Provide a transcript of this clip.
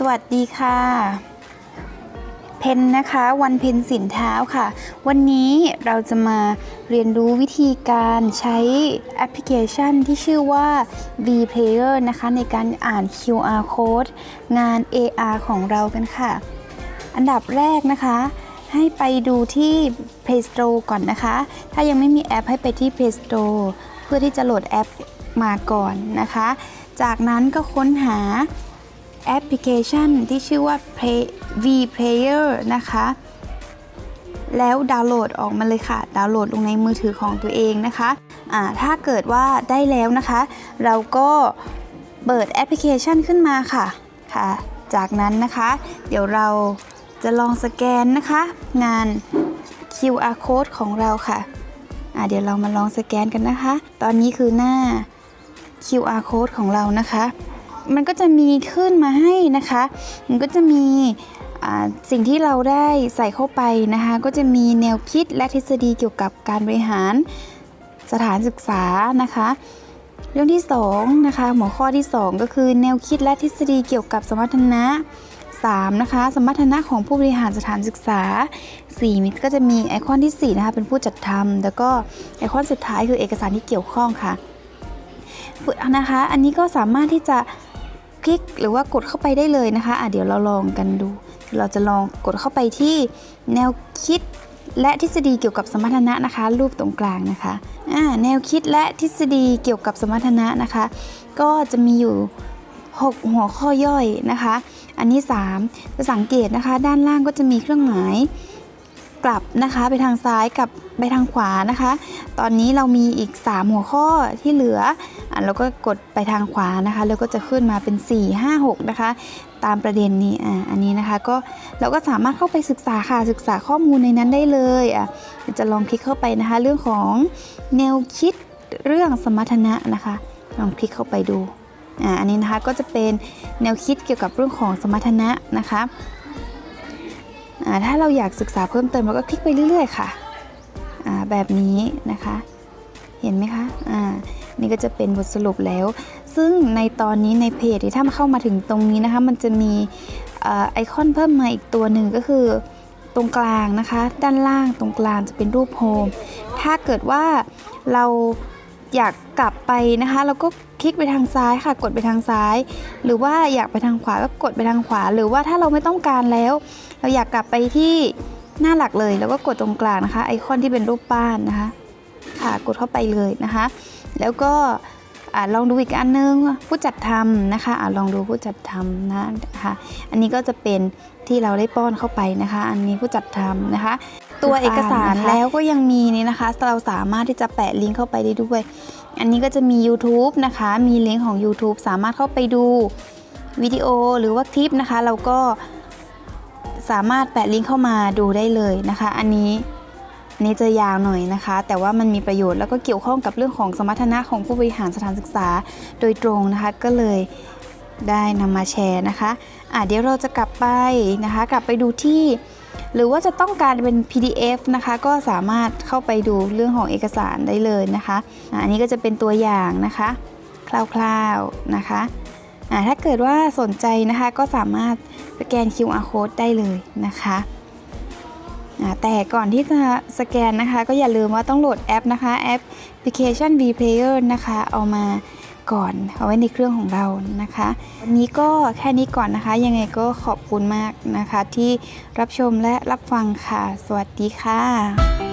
สวัสดีค่ะ เพนนะคะ วันเพนสินเท้าค่ะ วันนี้เราจะมาเรียนรู้วิธีการใช้แอปพลิเคชันที่ชื่อว่า V Player นะคะ ในการอ่าน QR code งาน AR ของเรากันค่ะ อันดับแรกนะคะ ให้ไปดูที่ Play Store ก่อนนะคะ ถ้ายังไม่มีแอปให้ไปที่ Play Store เพื่อที่จะโหลดแอปมาก่อนนะคะ จากนั้นก็ค้นหา แอปพลิเคชันที่ชื่อว่า Play V Player นะคะ แล้วดาวน์โหลดออกมาเลยค่ะ ดาวน์โหลดลงในมือถือของตัวเองนะคะะถ้าเกิดว่าได้แล้วนะคะ เราก็เปิดแอปพลิเคชันขึ้นมาค่ะค่ะ จากนั้นนะคะ เดี๋ยวเราจะลองสแกนนะคะ งาน QR code ของเราค่ะอะเดี๋ยวเรามาลองสแกนกันนะคะ ตอนนี้คือหน้า QR code ของเรานะคะ มันก็จะมีขึ้นมาให้นะคะ มันก็จะมีสิ่งที่เราได้ใส่เข้าไปนะคะ ก็จะมีแนวคิดและทฤษฎีเกี่ยวกับการบริหารสถานศึกษานะคะ เรื่องที่2นะคะหัวข้อที่ 2 ก็คือแนวคิดและทฤษฎีเกี่ยวกับสมรรถนะ 3. นะคะสมรรถนะของผู้บริหารสถานศึกษา 4. มันก็จะมีไอคอนที่4นะคะเป็นผู้จัดทำแล้วก็ไอคอนสุดท้ายคือเอกสารที่เกี่ยวข้องค่ะนะคะ อันนี้ก็สามารถที่จะ คลิกหรือว่ากดเข้าไปได้เลยนะคะอะเดี๋ยวเราลองกันดู เราจะลองกดเข้าไปที่แนวคิดและทฤษฎีเกี่ยวกับสมรรถนะนะคะ รูปตรงกลางนะคะอ่าแนวคิดและทฤษฎีเกี่ยวกับสมรรถนะนะคะ ก็จะมีอยู่ 6 หัวข้อย่อยนะคะ อันนี้ 3 จะสังเกตนะคะ ด้านล่างก็จะมีเครื่องหมาย กลับนะคะไปทางซ้ายกับไปทางขวานะคะ ตอนนี้เรามีอีก 3 หัวข้อที่เหลืออะเราก็กดไปทางขวานะคะ แล้วก็จะขึ้นมาเป็น 4 5 6 นะคะ ตามประเด็นนี้อะอันนี้นะคะก็เราก็สามารถเข้าไปศึกษาค่ะศึกษาข้อมูลในนั้นได้เลยอะจะลองคลิกเข้าไปนะคะ เรื่องของแนวคิดเรื่องสมรรถนะนะคะ ลองคลิกเข้าไปดูอ่าอันนี้นะคะก็จะเป็นแนวคิดเกี่ยวกับเรื่องของสมรรถนะนะคะ ถ้าเราอยากศึกษาเพิ่มเติมเราก็คลิกไปเรื่อย ๆ ค่ะแบบนี้นะคะ เห็นไหมคะอ่านี่ก็จะเป็นบทสรุปแล้ว ซึ่งในตอนนี้ในเพจที่ถ้ามาเข้ามาถึงตรงนี้นะคะ มันจะมีอไอคอนเพิ่มมาอีกตัวหนึ่งก็คือตรงกลางนะคะ ด้านล่างตรงกลางจะเป็นรูปโฮม ถ้าเกิดว่าเรา อยากกลับไปนะคะเราก็คลิกไปทางซ้ายค่ะ กดไปทางซ้าย หรือว่าอยากไปทางขวาก็กดไปทางขวา หรือว่าถ้าเราไม่ต้องการแล้ว เราอยากกลับไปที่หน้าหลักเลยแล้วก็กดตรงกลางนะคะ ไอคอนที่เป็นรูปบ้านนะคะ ค่ะกดเข้าไปเลยนะคะ แล้วก็ อ่าลองดูอีกอันนึงผู้จัดทำนะคะอลองดูผู้จัดทำนะคะอันนี้ก็จะเป็นที่เราได้ป้อนเข้าไปนะคะ อันนี้ผู้จัดทำนะคะ ตัวเอกสารแล้วก็ยังมีนี่นะคะ เราสามารถที่จะแปะลิงก์เข้าไปได้ด้วย อันนี้ก็จะมี YouTube นะคะ มีลิงก์ของ YouTube สามารถเข้าไปดูวิดีโอหรือว่าคลิปนะคะ เราก็สามารถแปะลิงก์เข้ามาดูได้เลยนะคะ อันนี้ อันนี้จะยาวหน่อยนะคะ แต่ว่ามันมีประโยชน์แล้วก็เกี่ยวข้องกับเรื่องของสมรรถนะของผู้บริหารสถานศึกษาโดยตรงนะคะ ก็เลยได้นำมาแชร์นะคะอะเดี๋ยวเราจะกลับไปนะคะ กลับไปดูที่ หรือว่าจะต้องการเป็น PDF นะคะ ก็สามารถเข้าไปดูเรื่องของเอกสารได้เลยนะคะอันนี้ก็จะเป็นตัวอย่างนะคะ คร่าวๆนะคะะถ้าเกิดว่าสนใจนะคะก็สามารถสแกน QR code ได้เลยนะคะ แต่ก่อนที่จะสแกนนะคะ ก็อย่าลืมว่าต้องโหลดแอปนะคะแอปพลิเคชัน V Player นะคะ เอามาก่อนเอาไว้ในเครื่องของเรานะคะ วันนี้ก็แค่นี้ก่อนนะคะ ยังไงก็ขอบคุณมากนะคะ ที่รับชมและรับฟังค่ะ สวัสดีค่ะ